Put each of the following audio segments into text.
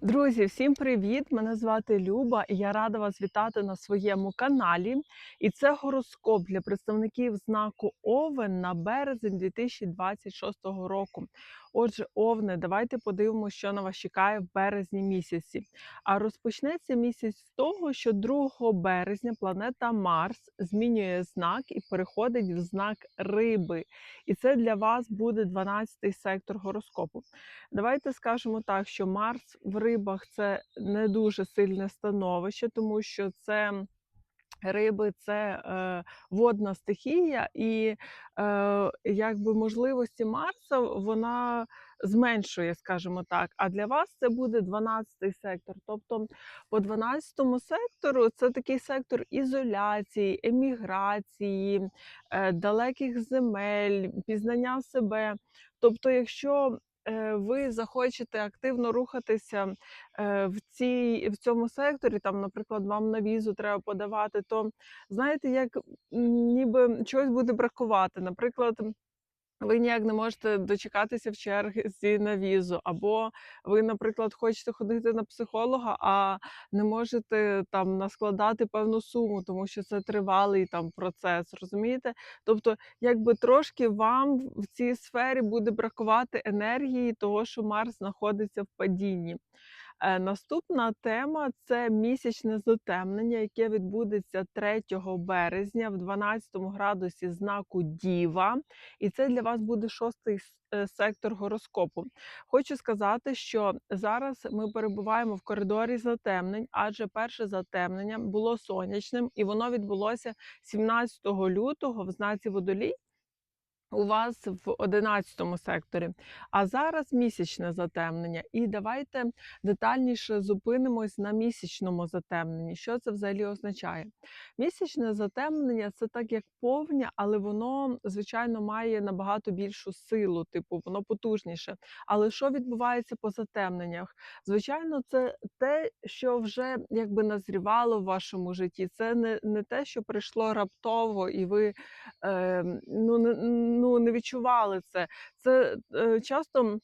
Друзі, всім привіт! Мене звати Люба, і я рада вас вітати на своєму каналі. І це гороскоп для представників знаку Овен на березень 2026 року. Отже, Овне, давайте подивимося, що на вас чекає в березні місяці. А розпочнеться місяць з того, що 2 березня планета Марс змінює знак і переходить в знак Риби. І це для вас буде 12-й сектор гороскопу. Давайте скажемо так, що Марс в рибах це не дуже сильне становище, тому що це. Риби це е, водна стихія, і е, якби можливості Марса вона зменшує, скажімо так. А для вас це буде 12-й сектор. Тобто по 12-му сектору це такий сектор ізоляції, еміграції, е, далеких земель, пізнання себе. Тобто, якщо ви захочете активно рухатися е, в цій в цьому секторі, там, наприклад, вам на візу треба подавати, то знаєте, як ніби чогось буде бракувати. Наприклад, ви ніяк не можете дочекатися в черзі на візу, або ви, наприклад, хочете ходити на психолога, а не можете там наскладати певну суму, тому що це тривалий там процес, розумієте? Тобто, якби трошки вам в цій сфері буде бракувати енергії, того, що Марс знаходиться в падінні. Е, Наступна тема це місячне затемнення, яке відбудеться 3 березня в 12 градусі знаку Діва. І це для вас буде шостий е, сектор гороскопу. Хочу сказати, що зараз ми перебуваємо в коридорі затемнень, адже перше затемнення було сонячним, і воно відбулося 17 лютого в знаці водолій. У вас в 11 секторі, а зараз місячне затемнення. І давайте детальніше зупинимось на місячному затемненні. Що це взагалі означає? Місячне затемнення це так як повня, але воно, звичайно, має набагато більшу силу, типу, воно потужніше. Але що відбувається по затемненнях? Звичайно, це те, що вже якби назрівало в вашому житті. Це не, не те, що прийшло раптово, і ви е, ну, не, ну, не відчували це. Це е, часто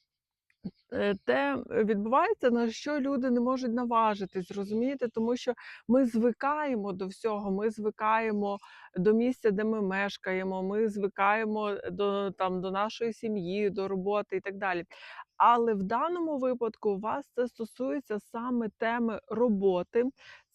е, те відбувається, на що люди не можуть наважитись, розумієте? Тому що ми звикаємо до всього, ми звикаємо до місця, де ми мешкаємо, ми звикаємо до, там, до нашої сім'ї, до роботи і так далі. Але в даному випадку у вас це стосується саме теми роботи.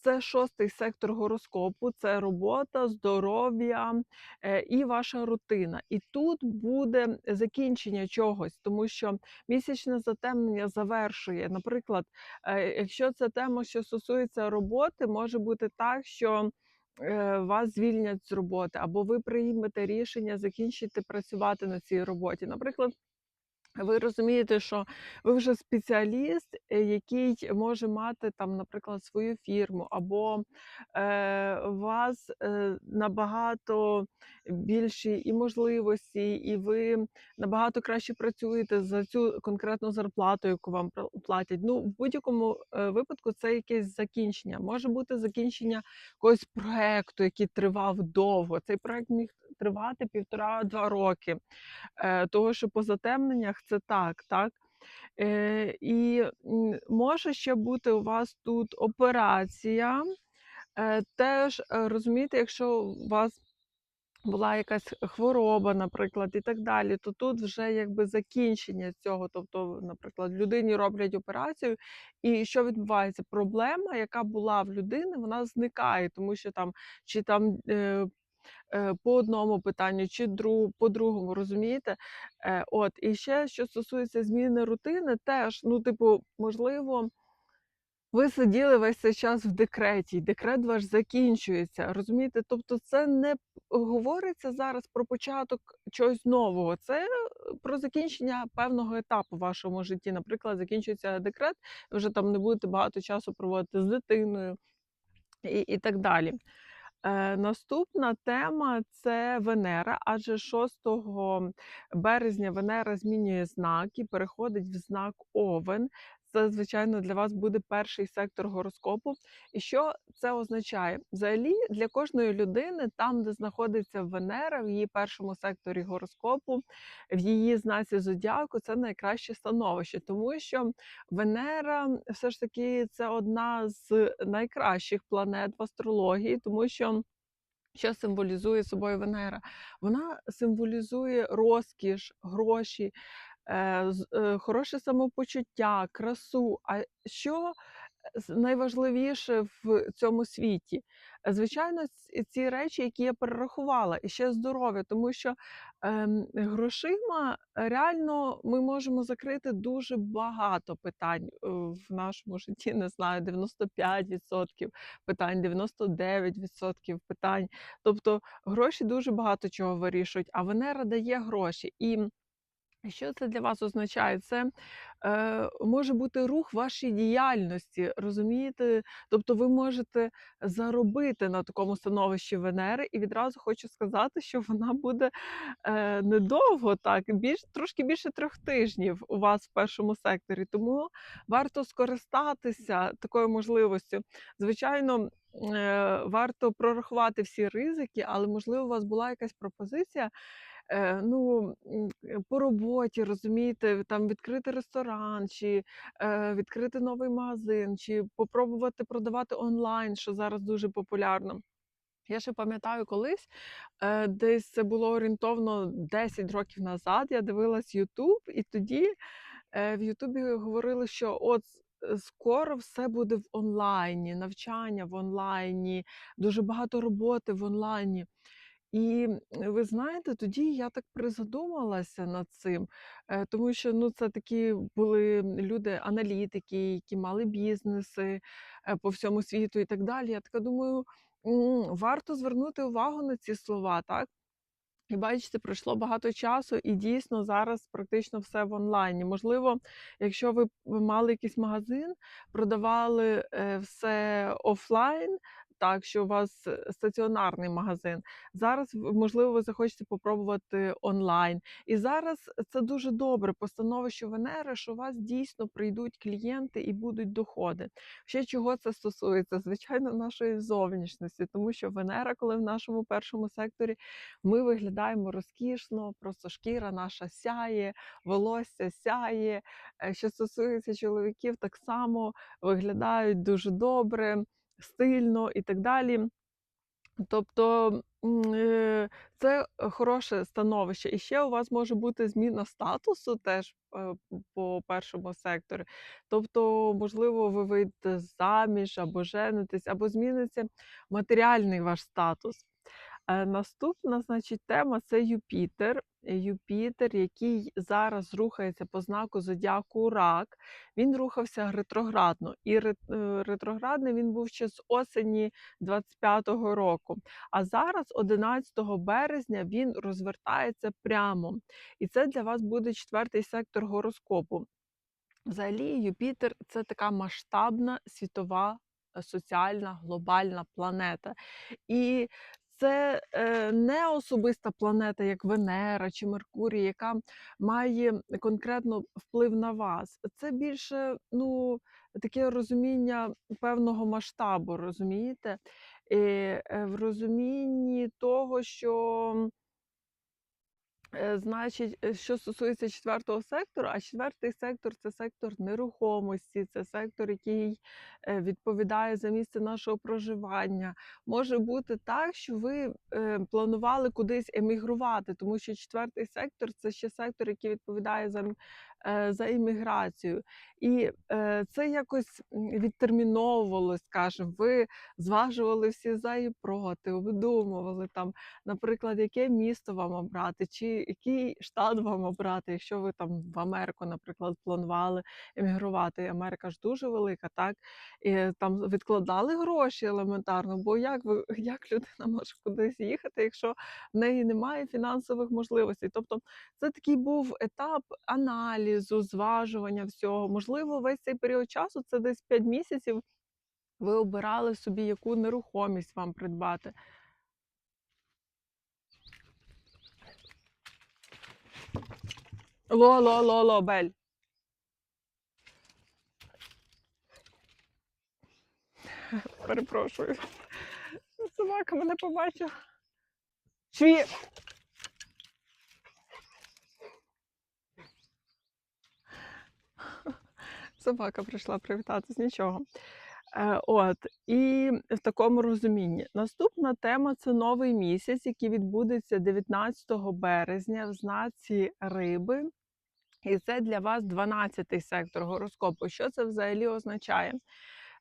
Це шостий сектор гороскопу, це робота, здоров'я е, і ваша рутина. І тут буде закінчення чогось, тому що місячне затемнення завершує. Наприклад, е, якщо це тема, що стосується роботи, може бути так, що е, вас звільнять з роботи, або ви приймете рішення закінчити працювати на цій роботі. Наприклад. Ви розумієте, що ви вже спеціаліст, е, який може мати там, наприклад, свою фірму, або е, у вас е, набагато більші і можливості, і ви набагато краще працюєте за цю конкретну зарплату, яку вам пла- платять. Ну, в будь-якому е, випадку це якесь закінчення. Може бути закінчення якогось проекту, який тривав довго. Цей проект міг тривати півтора-два роки. Е, того, що по затемненнях це так, так. Е, і може ще бути у вас тут операція. Е, теж розумієте, якщо у вас була якась хвороба, наприклад, і так далі, то тут вже якби закінчення цього. Тобто, наприклад, людині роблять операцію, і що відбувається? Проблема, яка була в людини, вона зникає, тому що там чи там. Е, по одному питанню, чи дру, по другому, розумієте? Е, от, і ще що стосується зміни рутини, теж, ну, типу, можливо, ви сиділи весь цей час в декреті, декрет ваш закінчується. Розумієте? Тобто, це не говориться зараз про початок чогось нового. Це про закінчення певного етапу в вашому житті. Наприклад, закінчується декрет, ви вже там не будете багато часу проводити з дитиною і, і так далі. Е, наступна тема це Венера, адже 6 березня Венера змінює знак і переходить в знак Овен. Це, звичайно, для вас буде перший сектор гороскопу. І що це означає? Взагалі, для кожної людини, там, де знаходиться Венера, в її першому секторі гороскопу, в її знаці зодіаку, це найкраще становище, тому що Венера все ж таки це одна з найкращих планет в астрології, тому що. Що символізує собою Венера? Вона символізує розкіш, гроші, хороше самопочуття, красу. А що з- найважливіше в цьому світі? Е, Звичайно, ці речі, які я перерахувала, і ще здоров'я, тому що ем, грошима реально ми можемо закрити дуже багато питань е, в нашому житті. Не знаю, 95% питань, 99% питань. Тобто гроші дуже багато чого вирішують, а Венера дає гроші. І що це для вас означає? Це е, може бути рух вашій діяльності, розумієте? Тобто ви можете заробити на такому становищі Венери, і відразу хочу сказати, що вона буде е, недовго, так, більш, трошки більше трьох тижнів у вас в першому секторі. Тому варто скористатися такою можливістю. Звичайно, е, варто прорахувати всі ризики, але можливо у вас була якась пропозиція. Е, ну, е, по роботі, розумієте, там відкрити ресторан, чи е, відкрити новий магазин, чи попробувати продавати онлайн, що зараз дуже популярно. Я ще пам'ятаю колись, десь це було орієнтовно 10 років назад. Я дивилась Ютуб, і тоді в Ютубі говорили, що от скоро все буде в онлайні, навчання в онлайні, дуже багато роботи в онлайні. І ви знаєте, тоді я так призадумалася над цим, е, тому що ну, це такі були люди-аналітики, які мали бізнеси е, по всьому світу і так далі. Я така думаю, варто звернути увагу на ці слова, так? І бачите, пройшло багато часу, і дійсно зараз практично все в онлайні. Можливо, якщо ви мали якийсь магазин, продавали е, все офлайн, так що у вас е, стаціонарний магазин. Зараз, можливо, ви захочете попробувати онлайн. І зараз це дуже добре по становищу Венери, що у вас дійсно прийдуть клієнти і будуть доходи. Ще чого це стосується? Звичайно, нашої зовнішності, тому що Венера, коли в нашому першому секторі ми виглядаємо розкішно, просто шкіра наша сяє, волосся сяє. Е, Що стосується чоловіків, так само виглядають дуже добре, стильно і так далі. Тобто е, це хороше становище. І ще у вас може бути зміна статусу теж е, по першому секторі. Тобто, можливо, ви вийдете заміж або женитесь, або зміниться матеріальний ваш статус. Е, Наступна, значить, тема це Юпітер. Юпітер, який зараз рухається по знаку зодіаку Рак, він рухався ретроградно. І е, ретроградний він був ще з осені 25-го року. А зараз, 11 березня, він розвертається прямо. І це для вас буде четвертий сектор гороскопу. Взагалі, Юпітер це така масштабна світова е, соціальна глобальна планета. І це е, не особиста планета, як Венера чи Меркурій, яка має конкретно вплив на вас. Це більше ну, таке розуміння певного масштабу, розумієте? Е, в розумінні того, що Значить, е, що стосується четвертого сектору, а четвертий сектор це сектор нерухомості, це сектор, який е, відповідає за місце нашого проживання. Може бути так, що ви е, планували кудись емігрувати, тому що четвертий сектор це ще сектор, який відповідає за, е, за імміграцію. І е, це якось відтерміновувалось, скажімо, ви зважували всі за і проти, обдумували там наприклад, яке місто вам обрати, чи який штат вам обрати, якщо ви там в Америку, наприклад, планували емігрувати. Америка ж дуже велика, так? І там відкладали гроші елементарно, бо як ви як людина може кудись їхати, якщо в неї немає фінансових можливостей? Тобто це такий був етап аналізу, з узважування всього. Можливо, весь цей період часу це десь 5 місяців. Ви обирали собі, яку нерухомість вам придбати. Ло-ло-ло-ло, Бель. Перепрошую. Собака мене побачила. Чві! Собака прийшла привітатись, нічого. Е, от, і в такому розумінні. Наступна тема це новий місяць, який відбудеться 19 березня в знаці риби. І це для вас 12-й сектор гороскопу. Що це взагалі означає?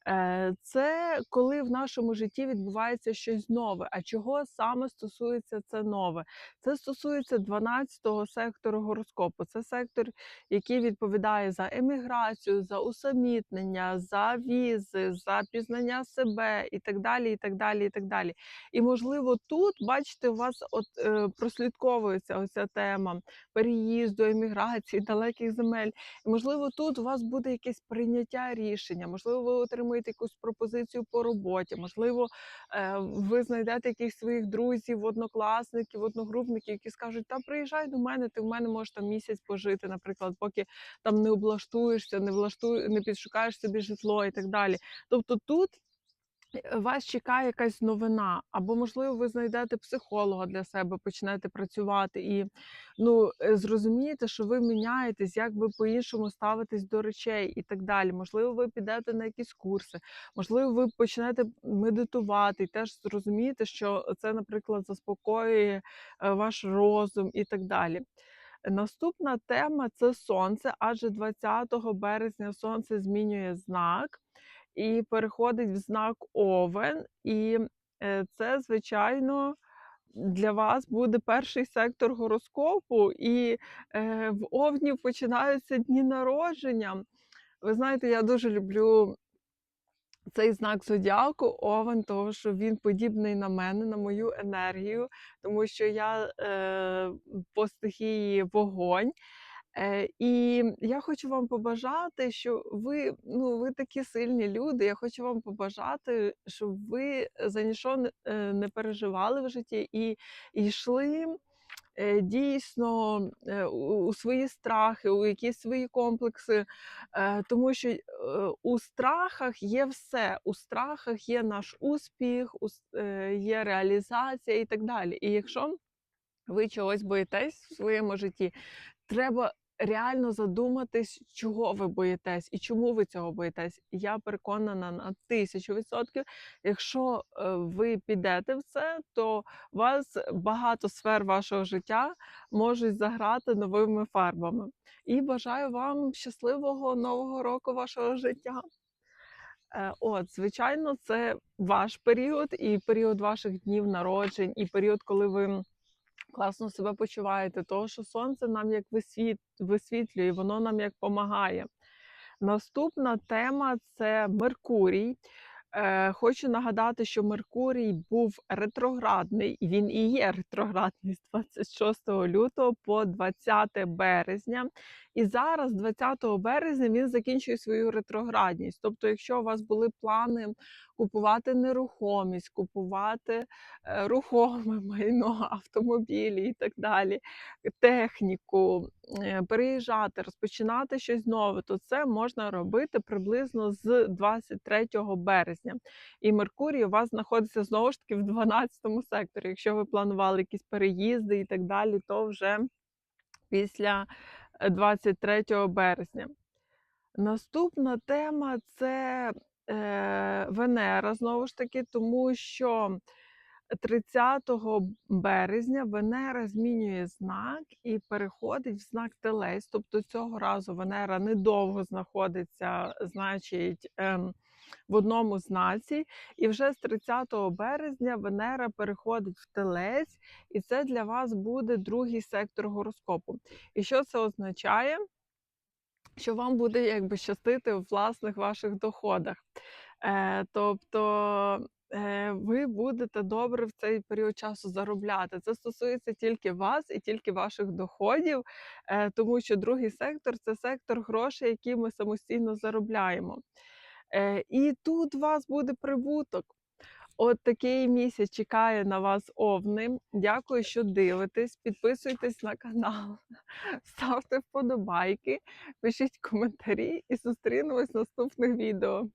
Е, Це коли в нашому житті відбувається щось нове. А чого саме стосується це нове? Це стосується 12-го сектору гороскопу. Це сектор, який відповідає за еміграцію, за усамітнення, за візи, за пізнання себе і так далі. І так далі, і так далі. І можливо, тут, бачите, у вас от е, прослідковується оця тема переїзду, еміграції, далеких земель. І, можливо, тут у вас буде якесь прийняття рішення, можливо, ви отримаєте якусь пропозицію по роботі, можливо, е, ви знайдете якихось своїх друзів, однокласників, одногрупників, які скажуть: Та приїжджай до мене, ти в мене можеш там місяць пожити, наприклад, поки там не облаштуєшся, не влаштуєш, не підшукаєш собі житло і так далі. Тобто тут. Е, Вас чекає якась новина, або можливо ви знайдете психолога для себе, почнете працювати і ну е, зрозумієте, що ви міняєтесь, як ви по-іншому ставитесь до речей і так далі. Можливо, ви підете на якісь курси, можливо, ви почнете медитувати і теж зрозумієте, що це, наприклад, заспокоює е, ваш розум і так далі. Наступна тема це сонце, адже 20 березня сонце змінює знак і переходить в знак Овен. І е, це, звичайно, для вас буде перший сектор гороскопу, і е, в Овнів починаються дні народження. Ви знаєте, я дуже люблю цей знак зодіаку Овен, тому що він подібний на мене, на мою енергію, тому що я е, по стихії вогонь. Е, і я хочу вам побажати, що ви, ну, ви такі сильні люди. Я хочу вам побажати, щоб ви за нічого не, е, переживали в житті і, і йшли е, дійсно у, свої страхи, у якісь свої комплекси. Тому що у страхах є все. У страхах є наш успіх, є реалізація і так далі. І якщо ви чогось боїтесь в своєму житті, треба реально задуматись, чого ви боїтесь і чому ви цього боїтесь. Я переконана на тисячу відсотків. Якщо е, ви підете в це, то вас багато сфер вашого життя можуть заграти новими фарбами. І бажаю вам щасливого нового року вашого життя. Е, От, звичайно, це ваш період, і період ваших днів народжень, і період, коли ви класно себе почуваєте, того, що сонце нам як висвіт, висвітлює, воно нам як допомагає. Наступна тема це Меркурій. Е, хочу нагадати, що Меркурій був ретроградний, він і є ретроградний з 26 лютого по 20 березня. І зараз, 20 березня, він закінчує свою ретроградність. Тобто, якщо у вас були плани купувати нерухомість, купувати е, рухоме майно, автомобілі і так далі, техніку, е, переїжджати, розпочинати щось нове, то це можна робити приблизно з 23 березня. І Меркурій у вас знаходиться знову ж таки в 12 секторі. Якщо ви планували якісь переїзди і так далі, то вже після 23 березня. Наступна тема це е, Венера, знову ж таки, тому що 30 березня Венера змінює знак і переходить в знак Телець. Тобто цього разу Венера недовго знаходиться, значить, ем, в одному знаці. І вже з 30 березня Венера переходить в Телець, і це для вас буде другий сектор гороскопу. І що це означає? Що вам буде якби щастити в власних ваших доходах. Е, тобто е, ви будете добре в цей період часу заробляти. Це стосується тільки вас і тільки ваших доходів, е, тому що другий сектор це сектор грошей, які ми самостійно заробляємо. Е, і тут вас буде прибуток. От такий місяць чекає на вас овни. Дякую, що дивитесь. Підписуйтесь на канал, ставте вподобайки, пишіть коментарі і зустрінемось в наступних відео.